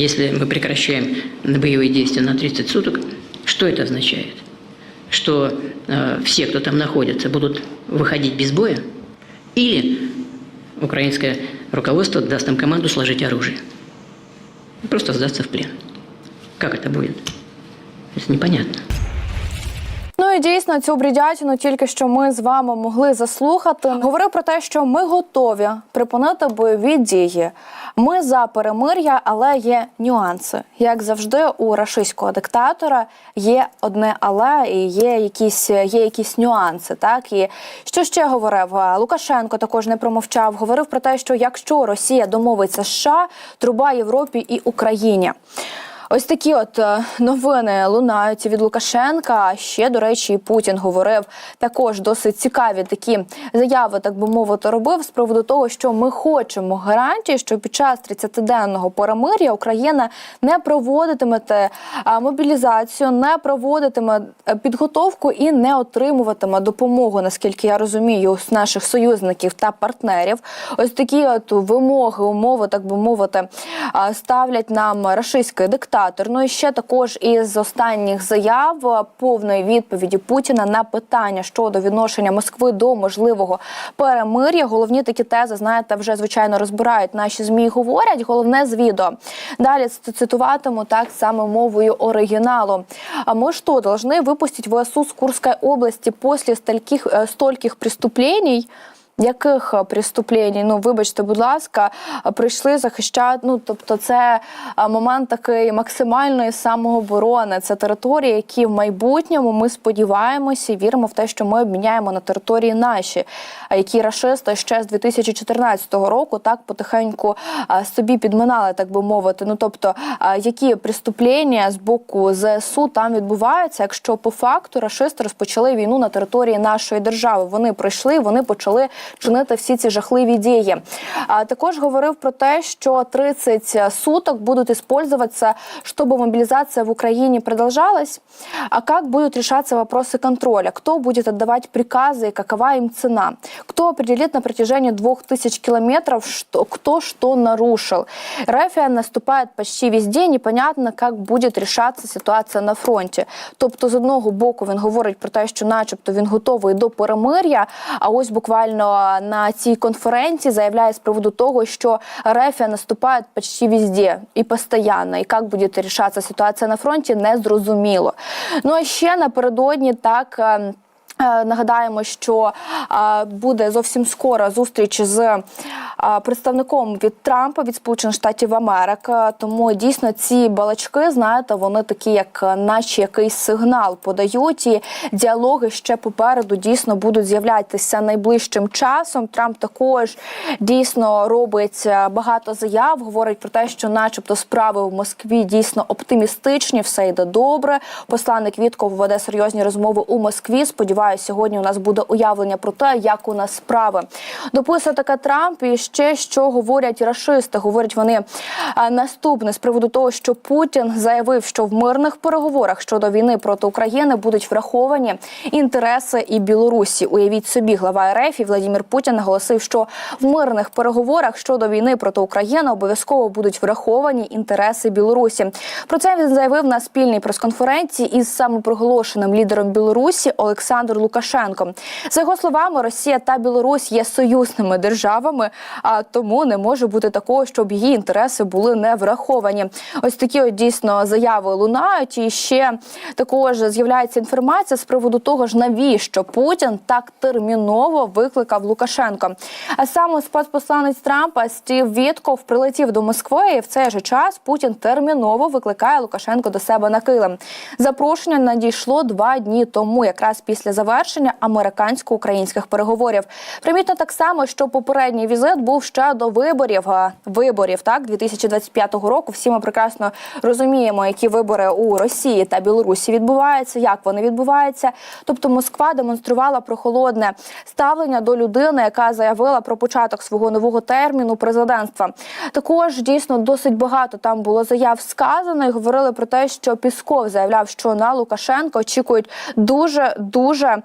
Если мы прекращаем боевые действия на 30 суток, что это означает? Что э, все, кто там находится, будут выходить без боя? Или украинское руководство даст им команду сложить оружие? Просто сдаться в плен. Как это будет? Это непонятно. Ну і дійсно цю бредятину тільки що ми з вами могли заслухати. Говорив про те, що ми готові припинити бойові дії. Ми за перемир'я, але є нюанси. Як завжди, у рашистського диктатора є одне але і є якісь є якісь нюанси. Так і що ще говорив Лукашенко? Також не промовчав. Говорив про те, що якщо Росія домовиться з США, труба Європі і Україні. Ось такі от е, новини лунають від Лукашенка. Ще до речі, Путін говорив також досить цікаві такі заяви, так би мовити, робив з приводу того, що ми хочемо гарантії, що під час 30-денного перемир'я Україна не проводитиме е, мобілізацію, не проводитиме е, підготовку і не отримуватиме допомогу, наскільки я розумію, з наших союзників та партнерів. Ось такі от вимоги, умови, так би мовити, ставлять нам рашистський диктатор Ну і ще також із останніх заяв а, повної відповіді Путіна на питання щодо відношення Москви до можливого перемир'я. Головні такі тези, знаєте, вже звичайно розбирають наші змі. і Говорять головне з відео. Далі ц- цитуватиму так саме мовою оригіналу. А мы что, должны выпустить ВСУ с Курской области после стольких, е, стольких преступлений? Яких е, преступлень? Ну, вибачте, будь ласка, е, прийшли захищати. Ну, тобто, це е, момент такий максимальної самооборони. Це території, які в майбутньому ми сподіваємося і віримо в те, що ми обміняємо на території наші, які рашисти ще з 2014 року так потихеньку собі підминали, так би мовити. Ну тобто, які преступлення з боку ЗСУ там відбуваються, якщо по факту рашисти розпочали війну на території нашої держави. Вони прийшли, вони почали чинити всі ці жахливі дії. А також говорив про те, що 30 суток будуть использоваться, чтобы мобилизация в Украине продолжалась. А как будут решаться вопросы контроля? Кто будет отдавать приказы и какова им цена? Кто определит на протяжении двух тысяч километров, что, кто что нарушил? Рафия наступает почти везде, непонятно, як буде рішатися ситуація на фронті. Тобто, з одного боку, він говорить про те, що, начебто, він готовий до перемир'я. А ось буквально на цій конференції заявляє з приводу того, що Рафія наступає почти везде і постійно. І як буде рішатися ситуація на фронті, не зрозуміло. Ну а ще напередодні так. Е, Нагадаємо, що е, буде зовсім скоро зустріч з е, представником від Трампа від Сполучених Штатів Америки. Тому дійсно ці балачки, знаєте, вони такі, як наче якийсь сигнал подають, і діалоги ще попереду дійсно будуть з'являтися найближчим часом. Трамп також дійсно робить багато заяв, говорить про те, що, начебто, справи в Москві дійсно оптимістичні, все йде добре. Посланник Вітков веде серйозні розмови у Москві. Сподіваюся, сьогодні у нас буде уявлення про те, як у нас справи. Дописує таке Трамп і ще що говорять рашисти. Говорять вони е, наступне з приводу того, що Путін заявив, що в мирних переговорах щодо війни проти України будуть враховані інтереси і Білорусі. Уявіть собі, глава РФ і Владимир Путін наголосив, що в мирних переговорах щодо війни проти України обов'язково будуть враховані інтереси Білорусі. Про це він заявив на спільній прес-конференції із самопроголошеним лідером Білорусі Олександром Лукашенком. За його словами, Росія та Білорусь є союзними державами, а тому не може бути такого, щоб її інтереси були не враховані. Ось такі от дійсно заяви лунають. І ще також з'являється інформація з приводу того ж, навіщо Путін так терміново викликав Лукашенко. А саме спецпосланець Трампа Стів Вітков прилетів до Москви, і в цей же час Путін терміново викликає Лукашенко до себе на килим. Запрошення надійшло два дні тому, якраз після завершення американсько-українських переговорів. Примітно так само, що попередній візит був ще до виборів. Виборів так 2025 року. Всі ми прекрасно розуміємо, які вибори у Росії та Білорусі відбуваються, як вони відбуваються. Тобто Москва демонструвала прохолодне ставлення до людини, яка заявила про початок свого нового терміну президентства. Також дійсно досить багато там було заяв сказано і говорили про те, що Пісков заявляв, що на Лукашенко очікують дуже дуже е,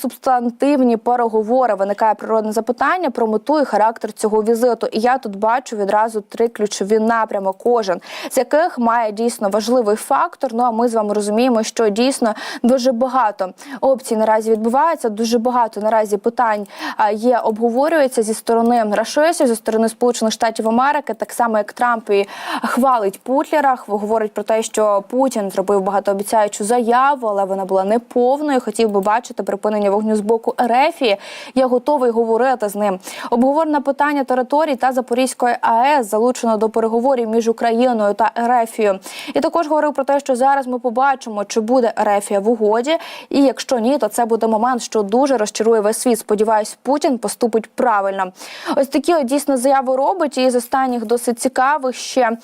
субстантивні переговори. Виникає природне запитання про мету і характер цього візиту. І я тут бачу відразу три ключові напрями, кожен з яких має дійсно важливий фактор. Ну а ми з вами розуміємо, що дійсно дуже багато опцій наразі відбувається. Дуже багато наразі питань є обговорюється зі сторони Рашисів, зі сторони Сполучених Штатів Америки, так само як Трамп і хвалить Путлера, говорить про те, що Путін зробив багатообіцяючу заяву, але вона була неповною. Хотів би бачити припинення вогню з боку Ерефії. Я готовий говорити з ним. Обговорено питання територій та Запорізької АЕС залучено до переговорів між Україною та Ерефією. І також говорив про те, що зараз ми побачимо, чи буде Ерефія в угоді. І якщо ні, то це буде момент, що дуже розчарує весь світ. Сподіваюсь, Путін поступить правильно. Ось такі дійсно заяви робить. І з останніх досить цікавих ще.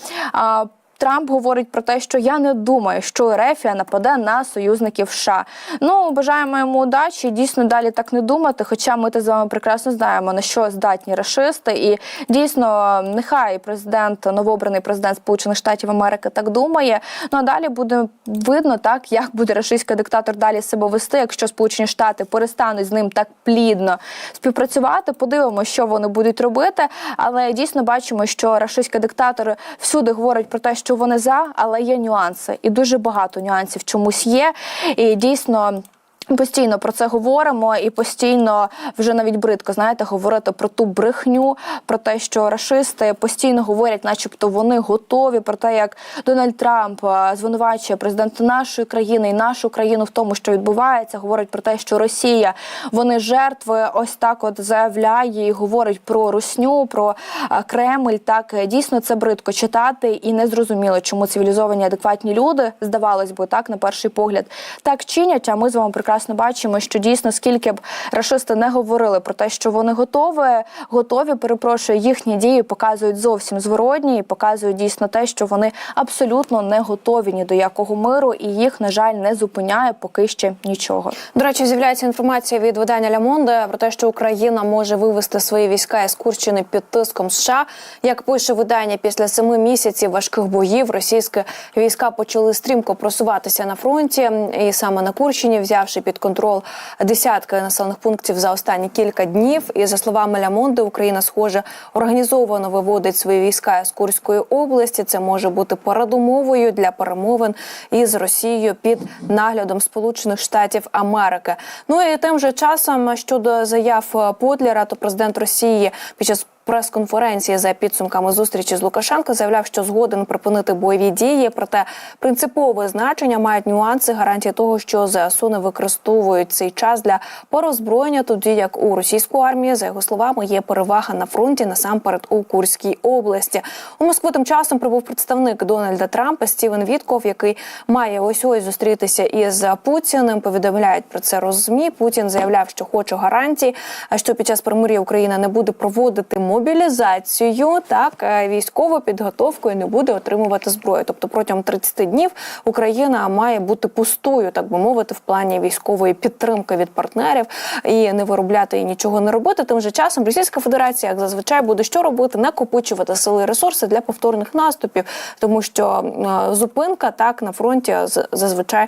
Трамп говорить про те, що я не думаю, що Ерефія нападе на союзників США. Ну бажаємо йому удачі. Дійсно далі так не думати. Хоча ми те з вами прекрасно знаємо на що здатні рашисти, і дійсно нехай президент, новообраний президент Сполучених Штатів Америки так думає. Ну а далі буде видно так, як буде рашистський диктатор далі себе вести, якщо Сполучені Штати перестануть з ним так плідно співпрацювати. Подивимося, що вони будуть робити. Але дійсно бачимо, що рашистський диктатор всюди говорить про те, що вони за, але є нюанси, і дуже багато нюансів чомусь є. І дійсно. Постійно про це говоримо, і постійно вже навіть бридко знаєте говорити про ту брехню, про те, що рашисти постійно говорять, начебто вони готові. Про те, як Дональд Трамп е, звинувачує президента нашої країни і нашу країну в тому, що відбувається. Говорить про те, що Росія вони жертви. Ось так, от заявляє і говорить про русню, про е, Кремль. Так е, дійсно це бридко читати, і не зрозуміло, чому цивілізовані адекватні люди здавалось би так на перший погляд так чинять. А ми з вами прекрасно бачимо, що дійсно скільки б рашисти не говорили про те, що вони готові, готові, перепрошую, їхні дії показують зовсім зворотні і показують дійсно те, що вони абсолютно не готові ні до якого миру, і їх на жаль не зупиняє поки ще нічого. До речі, з'являється інформація від видання Ля Monde про те, що Україна може вивести свої війська із Курщини під тиском США. Як пише видання, після семи місяців важких боїв російські війська почали стрімко просуватися на фронті, і саме на Курщині, взявши під контроль десятки населених пунктів за останні кілька днів. І за словами Ля Monde, Україна, схоже, організовано виводить свої війська з Курської області. Це може бути передумовою для перемовин із Росією під наглядом Сполучених Штатів Америки. Ну і тим же часом щодо заяв Потлера, то президент Росії під час прес-конференції за підсумками зустрічі з Лукашенко заявляв, що згоден припинити бойові дії. Проте принципове значення мають нюанси гарантії того, що ЗСУ не використовують цей час для порозброєння, тоді як у російську армію, за його словами, є перевага на фронті насамперед у Курській області. У Москву тим часом прибув представник Дональда Трампа Стівен Вітков, який має ось ось зустрітися із Путіним. Повідомляють про це розмі. Путін заявляв, що хоче гарантій, що під час перемир'я Україна не буде проводити мобілізацію, так е, військову підготовку і не буде отримувати зброю. Тобто протягом 30 днів Україна має бути пустою, так би мовити, в плані військової підтримки від партнерів і не виробляти і нічого не робити. Тим же часом Російська Федерація, як зазвичай, буде що робити, накопичувати сили і ресурси для повторних наступів, тому що е, зупинка так на фронті зазвичай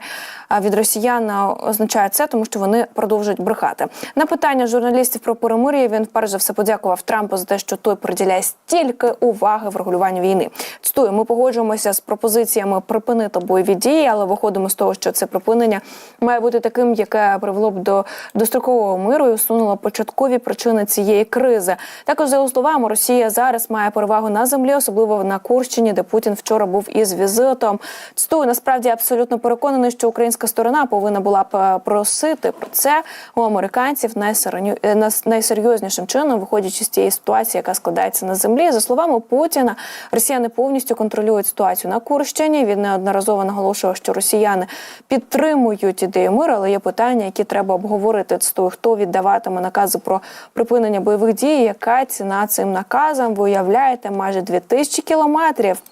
е, від росіян означає це, тому що вони продовжують брехати. На питання журналістів про перемир'я він перш за все подякував Трампу за те, що той приділяє стільки уваги врегулюванню війни. Цитую, ми погоджуємося з пропозиціями припинити бойові дії, але виходимо з того, що це припинення має бути таким, яке привело б до дострокового миру і усунуло початкові причини цієї кризи. Також за його словами, Росія зараз має перевагу на землі, особливо на Курщині, де Путін вчора був із візитом. Цитую, насправді абсолютно переконаний, що українська сторона повинна була б е, просити про це у американців е, найсерйознішим чином, виходячи з тієї ситуації, яка складається на землі. За словами Путіна, росіяни повністю контролюють ситуацію на Курщині. Він неодноразово наголошував, що росіяни підтримують ідею миру, але є питання, які треба обговорити. Цитую, хто віддаватиме накази про припинення бойових дій, яка ціна цим наказам? Ви уявляєте майже 2000 кілометрів.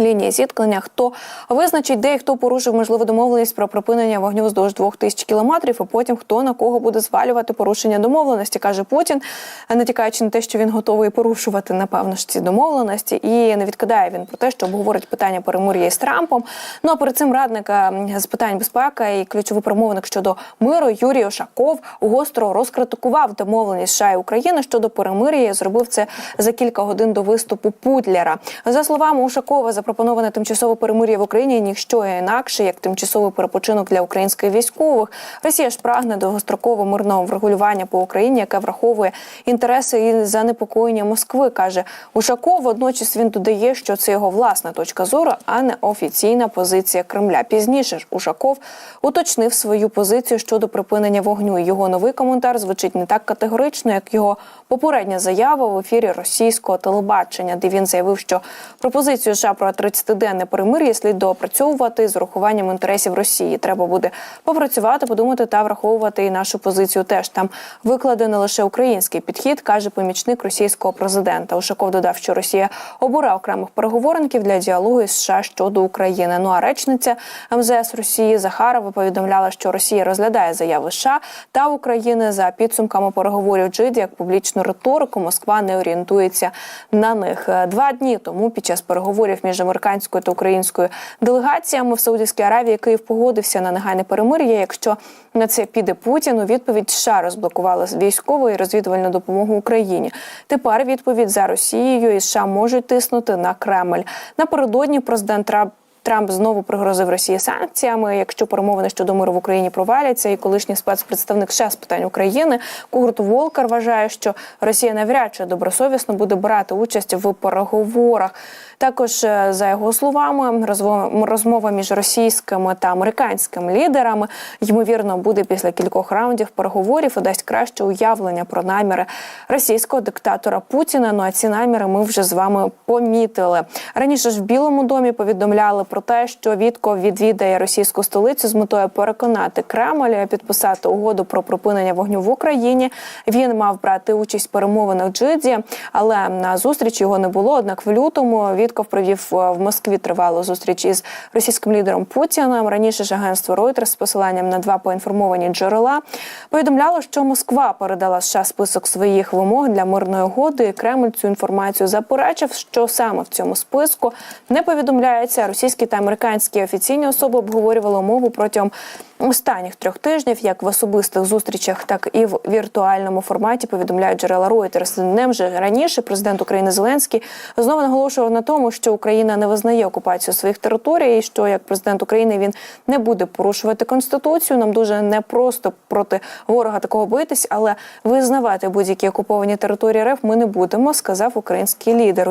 Лінії зіткнення, хто визначить, де і хто порушив можливу домовленість про припинення вогню вздовж двох тисяч кілометрів, і потім хто на кого буде звалювати порушення домовленості, каже Путін, натякаючи на те, що він готовий порушувати напевно ж ці домовленості, і не відкидає він про те, що обговорить питання перемир'я із Трампом. Ну а перед цим радник е, з питань безпеки і ключовий промовник щодо миру Юрій Ошаков гостро розкритикував домовленість США і України щодо перемир'я. Зробив це за кілька годин до виступу Путлера. За словами Ушакова, запропоноване тимчасове перемир'я в Україні ніщо інакше, як тимчасовий перепочинок для українських військових. Росія ж прагне довгострокового мирного врегулювання по Україні, яке враховує інтереси і занепокоєння Москви. каже Ушаков. Водночас він додає, що це його власна точка зору, а не офіційна позиція Кремля. Пізніше ж Ушаков уточнив свою позицію щодо припинення вогню. Його новий коментар звучить не так категорично, як його попередня заява в ефірі російського телебачення, де він заявив, що пропозицію США про 30-денне перемир'я слід доопрацьовувати з урахуванням інтересів Росії. Треба буде попрацювати, подумати та враховувати і нашу позицію. Теж там викладено лише український підхід, каже помічник російського президента. Ушаков додав, що Росія обирає окремих переговорників для діалогу із США щодо України. Ну а речниця МЗС Росії Захарова повідомляла, що Росія розглядає заяви США та України за підсумками переговорів Джиді як публічну риторику. Москва не орієнтується на них. Два дні тому під час переговорів між американською та українською делегаціями в Саудівській Аравії Київ погодився на негайне перемир'я. Якщо на це піде Путін, у відповідь США розблокували військову і розвідувальну допомогу Україні. Тепер відповідь за Росією і США можуть тиснути на Кремль. Напередодні президент Трамп Трамп знову пригрозив Росії санкціями. Якщо перемовини щодо миру в Україні проваляться, і колишній спецпредставник США з питань України Курт Волкер вважає, що Росія навряд чи добросовісно буде брати участь в переговорах. Також е, за його словами, розмова між російськими та американськими лідерами ймовірно буде після кількох раундів переговорів і дасть краще уявлення про наміри російського диктатора Путіна. Ну а ці наміри ми вже з вами помітили. Раніше ж в Білому домі повідомляли про те, що Вітков відвідає російську столицю з метою переконати Кремль підписати угоду про припинення вогню в Україні. Він мав брати участь в перемовинах в Джиді, але на зустріч його не було. Однак в лютому Вітков провів е, в Москві тривалу зустріч із російським лідером Путіним. Раніше ж агентство Reuters з посиланням на два поінформовані джерела повідомляло, що Москва передала США список своїх вимог для мирної угоди. І Кремль цю інформацію заперечив, що саме в цьому списку не повідомляється. Російські та американські офіційні особи обговорювали умову протягом останніх трьох тижнів, як в особистих зустрічах, так і в віртуальному форматі. Повідомляють джерела Reuters. Днем же раніше президент України Зеленський знову наголошував на тому, що Україна не визнає окупацію своїх територій, і що як президент України він не буде порушувати конституцію. Нам дуже непросто проти ворога такого битись, але визнавати будь-які окуповані території РФ ми не будемо, сказав український лідер.